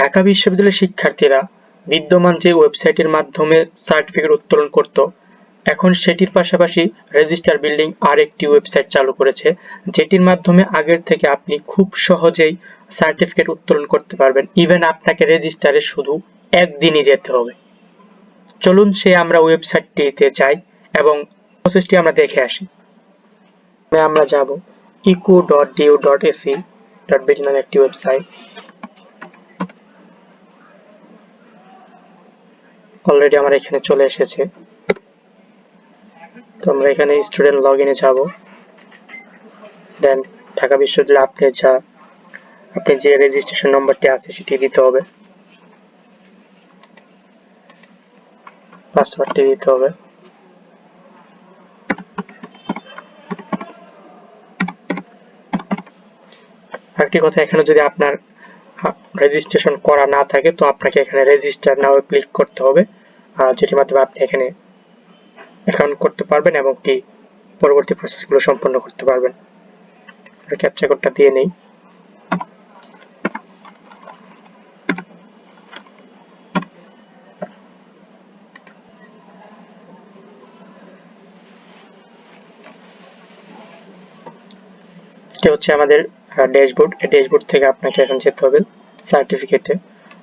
ঢাকা বিশ্ববিদ্যালয়ের শিক্ষার্থীরা বিদ্যমান যে ওয়েবসাইটের মাধ্যমে সার্টিফিকেট উত্তোলন করত, এখন সেটির পাশাপাশি রেজিস্টার বিল্ডিং আরেকটি ওয়েবসাইট চালু করেছে, যেটির মাধ্যমে আগের থেকে আপনি খুব সহজেই সার্টিফিকেট উত্তোলন করতে পারবেন। ইভেন আপনাকে রেজিস্টারে শুধু একদিনই যেতে হবে। চলুন সে আমরা ওয়েবসাইটটিতে যাই এবং প্রসেসটি আমরা দেখে আসি। আমরা যাব eco dot DU dot AC dot BD নামে একটি ওয়েবসাইট অলরেডি আমার এখানে চলে এসেছে। তো আমরা এখানে স্টুডেন্ট লগ ইনে যাব। দেন ঢাকা বিশ্ববিদ্যালয়ে আপনি যা, আপনি যে রেজিস্ট্রেশন নম্বরটি আছে সেটি দিতে হবে। পাসওয়ার্ডটি দিতে হবে। একটি কথা, এখানে যদি আপনার রেজিস্ট্রেশন করা না থাকে, তো আপনাকে এখানে রেজিস্টার নাও ক্লিক করতে হবে। যেটির মাধ্যমে আপনি এখানে অ্যাকাউন্ট করতে পারবেন এবং কি পরবর্তী প্রসেসগুলো সম্পন্ন করতে পারবেন। ক্যাপচা কোডটা দিয়ে নেই। এটা হচ্ছে আমাদের ড্যাশবোর্ড এই ড্যাশবোর্ড থেকে আপনাকে এখন যেতে হবে সার্টিফিকেটে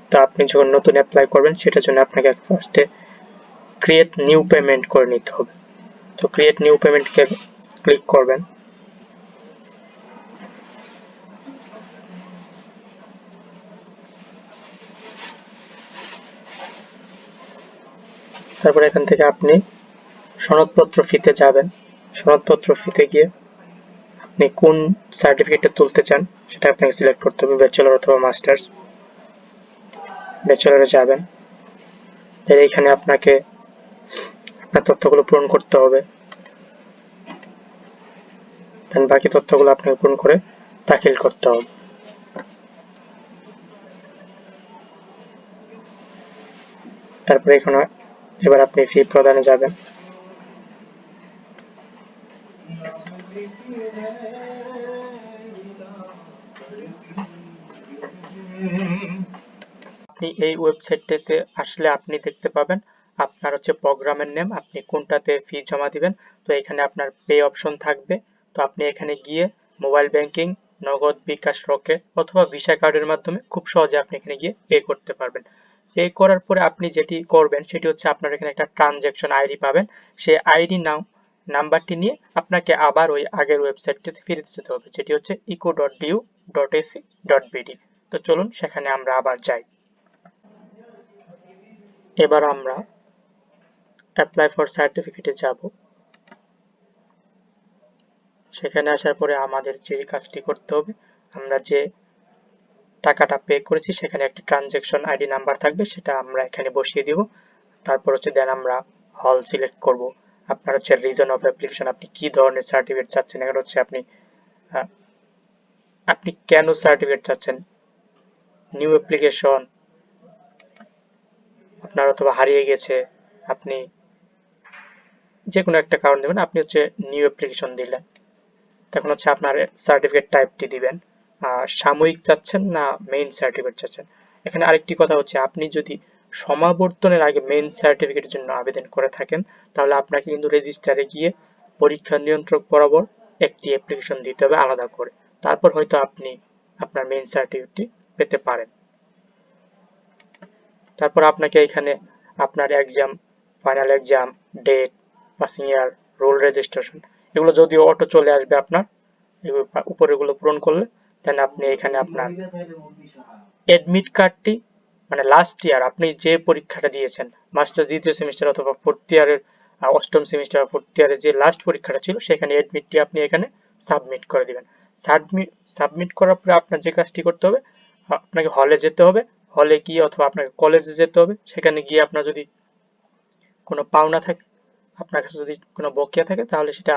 তো আপনি যখন নতুন অ্যাপ্লাই করবেন, সেটার জন্য আপনাকে ফার্স্টে ক্রিয়েট নিউ পেমেন্ট করে নিতে হবে। তো ক্রিয়েট নিউ পেমেন্টকে ক্লিক করবেন। তারপর এখান থেকে আপনি সনদপত্র ফিতে যাবেন। সনদপত্র ফিতে গিয়ে আপনি কোন সার্টিফিকেটটা তুলতে চান, সেটা আপনাকে সিলেক্ট করতে হবে ব্যাচেলর অথবা মাস্টার্স ব্যাচেলরে যাবেন। এর এখানে আপনাকে আপনার তথ্যগুলো পূরণ করতে হবে। দেন বাকি তথ্যগুলো আপনাকে পূরণ করে দাখিল করতে হবে। তারপরে এখানে এবার আপনি ফি প্রদানে যাবেন। আপনি এই ওয়েবসাইটটিতে আসলে আপনি দেখতে পাবেন আপনার হচ্ছে প্রোগ্রামের নেম, আপনি কোনটাতে ফি জমা দিবেন, তো এখানে আপনার পে অপশন থাকবে। তো আপনি এখানে গিয়ে মোবাইল ব্যাংকিং নগদ বিকাশ রকেট অথবা ভিসা কার্ডের মাধ্যমে খুব সহজে আপনি এখানে গিয়ে পে করতে পারবেন। পে করার পরে আপনি যেটি করবেন, সেটি হচ্ছে আপনার এখানে একটা ট্রানজ্যাকশন আইডি পাবেন। সেই আইডি নাও, নাম্বারটি নিয়ে আপনাকে আবার ওই আগের ওয়েবসাইটটিতে ফিরে যেতে হবে, যেটি হচ্ছে eco dot DU dot AC dot BD তো চলুন সেখানে আমরা আবার যাই। এবার আমরা অ্যাপ্লাই ফর সার্টিফিকেটে যাব। সেখানে আসার পরে আমাদের যে কাজটি করতে হবে, আমরা যে টাকাটা পে করেছি সেখানে একটি ট্রানজেকশন আইডি নাম্বার থাকবে, সেটা আমরা এখানে বসিয়ে দিব। তারপর হচ্ছে দেন আমরা হল সিলেক্ট করব। আপনার হচ্ছে রিজন অফ অ্যাপ্লিকেশন আপনি কি ধরনের সার্টিফিকেট চাচ্ছেন? এখানে হচ্ছে আপনি আপনি কেন সার্টিফিকেট চাচ্ছেন? নিউ অ্যাপ্লিকেশন আপনার অথবা হারিয়ে গেছে, আপনি যে কোনো একটা কারণ দেবেন, আপনি হচ্ছে নিউ অ্যাপ্লিকেশন দিলেন। তখন হচ্ছে আপনার সার্টিফিকেট টাইপটি দিবেন। আর সাময়িক চাচ্ছেন না মেইন সার্টিফিকেট চাচ্ছেন? এখানে আরেকটি কথা হচ্ছে, আপনি যদি সমাবর্তনের আগে মেইন সার্টিফিকেটের জন্য আবেদন করে থাকেন, তাহলে আপনাকে কিন্তু রেজিস্টারে গিয়ে পরীক্ষা নিয়ন্ত্রক বরাবর একটি অ্যাপ্লিকেশন দিতে হবে আলাদা করে। তারপর হয়তো আপনি আপনার মেইন সার্টিফিকেটটি পেতে পারেন। তারপর আপনাকে এখানে আপনার exam final exam date passing year roll registration এগুলো যদিও অটো চলে আসবে আপনার উপরেগুলো পূরণ করলে দেন আপনি এখানে আপনার অ্যাডমিট কার্ডটি মানে লাস্ট ইয়ার আপনি যে পরীক্ষাটা দিয়েছেন মাস্টার্স দ্বিতীয় সেমিস্টার অথবা ফোর্থ ইয়ারের অষ্টম সেমিস্টার ফোর্থ ইয়ারের যে লাস্ট পরীক্ষাটা ছিল, সেখানে অ্যাডমিটটি আপনি এখানে সাবমিট করে দিবেন। সাবমিট সাবমিট করার পরে আপনার যে কাজটি করতে হবে আপনাকে হলে যেতে হবে। হলে গিয়ে অথবা আপনাকে কলেজে যেতে হবে। সেখানে গিয়ে আপনার যদি কোনো পাওনা থাকে, আপনার কাছে যদি কোনো বকেয়া থাকে, তাহলে সেটা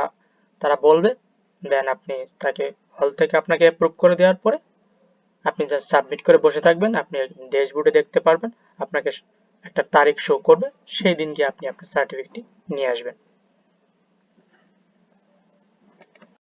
তারা বলবে। দেন আপনি তাকে হল থেকে আপনাকে অ্যাপ্রুভ করে দেওয়ার পরে আপনি যা সাবমিট করে বসে থাকবেন। আপনি ড্যাশবোর্ডে দেখতে পারবেন। আপনাকে একটা তারিখ শো করবে। সেই দিন গিয়ে আপনি আপনার সার্টিফিকেটটি নিয়ে আসবেন।